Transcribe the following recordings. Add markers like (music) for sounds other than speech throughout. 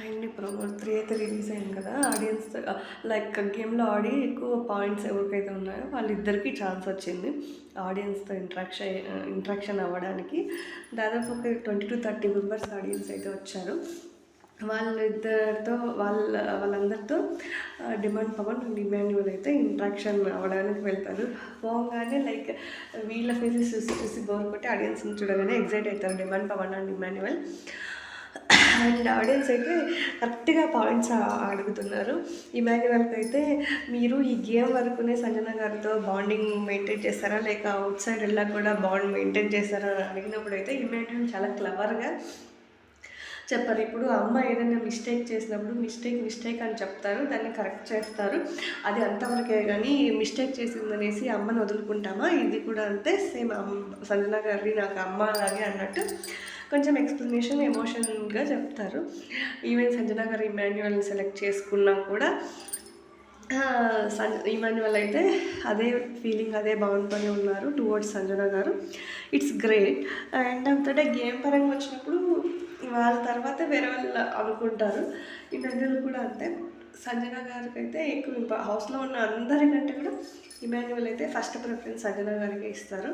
And ఇప్పుడు three అయితే release అయింది కదా ఆడియన్స్ లైక్ గేమ్లో ఆడి ఎక్కువ పాయింట్స్ ఎవరికైతే ఉన్నాయో వాళ్ళిద్దరికీ ఛాన్స్ వచ్చింది ఆడియన్స్తో ఇంట్రాక్షన్ ఇంట్రాక్షన్ అవ్వడానికి. దాదాపు ఒక twenty to thirty members audience అయితే వచ్చారు. వాళ్ళిద్దరితో వాళ్ళ వాళ్ళందరితో డిమాండ్ పవన్ అండ్ ఇమాన్యువల్ అయితే ఇంట్రాక్షన్ అవ్వడానికి వెళ్తారు. పోగానే లైక్ వీళ్ళ ఫేసెస్ చూసి చూసి బోర్ కొట్టి ఆడియన్స్ని చూడగానే ఎగ్జైట్ అవుతారు Demon Pavan and Emmanuel and audience అయితే కరెక్ట్గా పాయింట్స్ అడుగుతున్నారు. ఇమాన్యువల్కి అయితే మీరు ఈ గేమ్ వరకునే సంజన గారితో బాండింగ్ మెయింటైన్ చేస్తారా? లేక అవుట్ సైడ్ వెళ్ళా కూడా బాండ్ మెయింటైన్ చేస్తారా? అని అడిగినప్పుడు అయితే ఇమాన్యువల్ చాలా క్లవర్గా చెప్పారు. ఇప్పుడు అమ్మ ఏదైనా మిస్టేక్ చేసినప్పుడు మిస్టేక్ మిస్టేక్ అని చెప్తారు. దాన్ని కరెక్ట్ చేస్తారు. అది అంతవరకే కానీ మిస్టేక్ చేసిందనేసి అమ్మని వదులుకుంటామా? ఇది కూడా అంతే. సేమ్ అమ్మ సంజన గారి నాకు అమ్మ అలాగే అన్నట్టు కొంచెం ఎక్స్ప్లెనేషన్ ఎమోషన్గా చెప్తారు. ఈవెన్ సంజన గారు ఇమాన్యువల్ని సెలెక్ట్ చేసుకున్నా కూడా సం ఇమాన్యువల్ అయితే అదే ఫీలింగ్ అదే బాగుంటూనే ఉన్నారు టువర్డ్స్ సంజన గారు. ఇట్స్ గ్రేట్ అండ్ అంతటే గేమ్ పరంగా వచ్చినప్పుడు వాళ్ళ తర్వాత వేరే వాళ్ళు అనుకుంటారు. ఇమాన్యువల్ కూడా అంతే. సంజన గారికి అయితే ఎక్కువ హౌస్లో ఉన్న అందరికంటే కూడా ఇమాన్యువల్ అయితే ఫస్ట్ ప్రిఫరెన్స్ సంజన గారికి ఇస్తారు.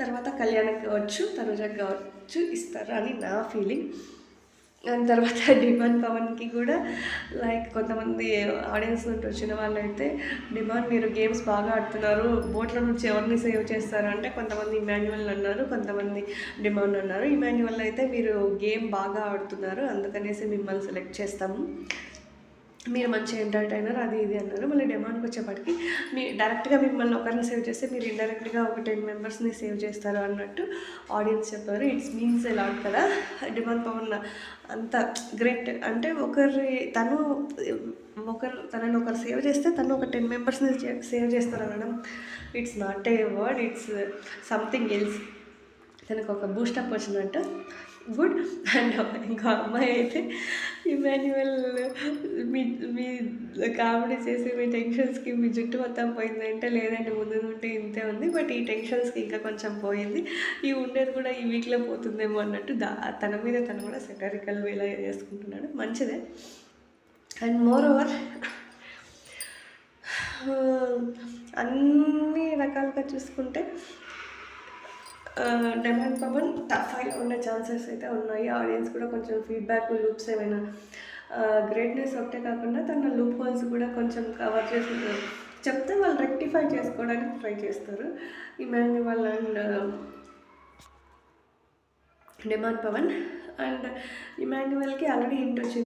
తర్వాత కళ్యాణ్ కావచ్చు తనుజకి కావచ్చు ఇస్తారు అని నా ఫీలింగ్ దాని తర్వాత (laughs) డిమాండ్ పవన్కి కూడా లైక్ కొంతమంది ఆడియన్స్ నుండి వచ్చిన వాళ్ళు అయితే డిమాండ్ మీరు గేమ్స్ బాగా ఆడుతున్నారు బోట్ల నుంచి ఎవరిని సేవ్ చేస్తారు? అంటే కొంతమంది ఇమాన్యువల్ అన్నారు కొంతమంది డిమాండ్ అన్నారు. ఇమాన్యువల్ అయితే మీరు గేమ్ బాగా ఆడుతున్నారు అందుకనేసి మిమ్మల్ని సెలెక్ట్ చేస్తాము. మీరు మంచి ఎంటర్టైనర్ అది ఇది అన్నారు. మళ్ళీ డిమాండ్కి వచ్చేప్పటికి మీ డైరెక్ట్గా మిమ్మల్ని ఒకరిని సేవ్ చేస్తే మీరు ఇండైరెక్ట్గా ఒక టెన్ మెంబర్స్ని సేవ్ చేస్తారు అన్నట్టు ఆడియన్స్ చెప్పారు. ఇట్స్ మీన్స్ ఎలాట్ కదా. డిమాండ్ పవన్ అంత గ్రేట్ అంటే ఒకరి తను ఒకరు తనని ఒకరు సేవ్ చేస్తే తను ఒక టెన్ మెంబర్స్ని సేవ్ చేస్తారు అనడం it's not a word it's something else తనకు ఒక బూస్టప్ వచ్చినట్టు. గుడ్ అండ్ ఇంకో అమ్మాయి అయితే ఇమాన్యువల్ మీ మీ కామెడీ చేసి మీ టెన్షన్స్కి మీ జుట్టు మొత్తం పోయిందంటే లేదంటే ముందు ఉంటే ఇంతే ఉంది. బట్ ఈ టెన్షన్స్కి ఇంకా కొంచెం పోయింది. ఈ ఉండేది కూడా ఈ వీక్లో పోతుందేమో అన్నట్టు దా తన మీద తను కూడా సెటరికల్ వేలా చేసుకుంటున్నాడు. మంచిదే. అండ్ మోర్ ఓవర్ అన్ని రకాలుగా చూసుకుంటే డెమాండ్ పవన్ టఫ్ ఉండే ఛాన్సెస్ అయితే ఉన్నాయి. ఆడియన్స్ కూడా కొంచెం ఫీడ్బ్యాక్ లూప్స్ ఏమైనా గ్రేట్నెస్ ఒకటే కాకుండా తన లూప్ హోల్స్ కూడా కొంచెం కవర్ చేసి చెప్తే వాళ్ళు రెక్టిఫై చేసుకోవడానికి ట్రై చేస్తారు. Emmanuel and Demon Pavan. And ఇమాన్యువల్కి already interest వచ్చింది.